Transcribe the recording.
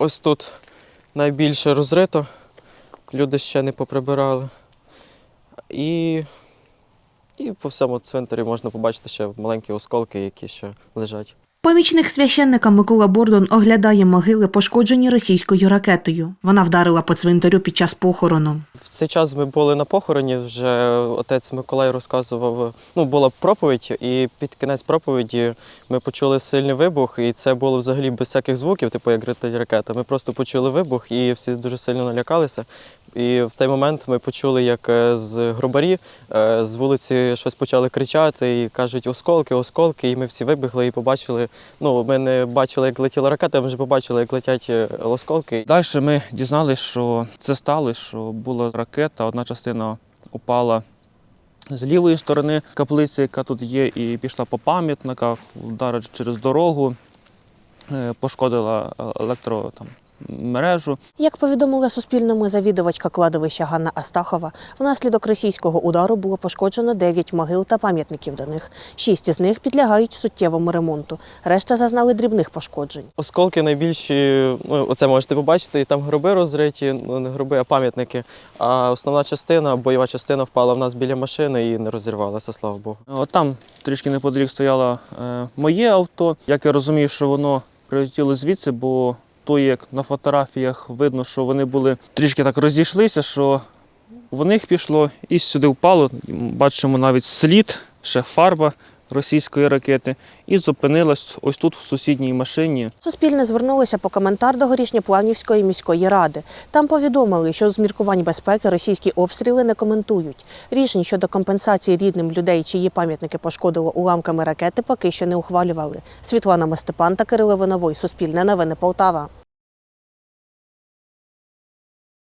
ось тут найбільше розрито. Люди ще не поприбирали. І, і по всьому цвинтарі можна побачити ще маленькі осколки, які ще лежать. Помічник священника Микола Бордон оглядає могили, пошкоджені російською ракетою. Вона вдарила по цвинтарю під час похорону. В цей час ми були на похороні. Вже отець Миколай розказував. Ну, була проповідь, і під кінець проповіді ми почули сильний вибух, і це було взагалі без всяких звуків, типу як летить ракета. Ми просто почули вибух, і всі дуже сильно налякалися. І в цей момент ми почули, як е, з гробарі е, з вулиці щось почали кричати і кажуть осколки, осколки. І ми всі вибігли і побачили. Ну, ми не бачили, як летіла ракета, ми вже побачили, як летять е, осколки. Далі ми дізналися, що це сталося, що була ракета, одна частина упала з лівої сторони каплиці, яка тут є, і пішла по пам'ятниках, вдарила через дорогу, пошкодила електро там, мережу. Як повідомила Суспільному завідувачка кладовища Ганна Астахова, внаслідок російського удару було пошкоджено 9 могил та пам'ятників до них. Шість із них підлягають суттєвому ремонту. Решта зазнали дрібних пошкоджень. Осколки найбільші, ну оце можете побачити, і там гроби розриті, ну не гроби, а пам'ятники. А основна частина, бойова частина впала в нас біля машини і не розірвалася, слава Богу. От там трішки неподалік стояло е, моє авто. Як я розумію, що воно прилетіло звідси, бо то, як на фотографіях видно, що вони були трішки так розійшлися, що в них пішло і сюди впало. Бачимо навіть слід, ще фарба російської ракети, і зупинилась ось тут, в сусідній машині. Суспільне звернулося по коментар до Горішньоплавнівської міської ради. Там повідомили, що з міркувань безпеки російські обстріли не коментують. Рішень щодо компенсації рідним людей, чиї пам'ятники пошкодило уламками ракети, поки що не ухвалювали. Світлана Мостепан та Кирило Виновой. Суспільне новини Полтава.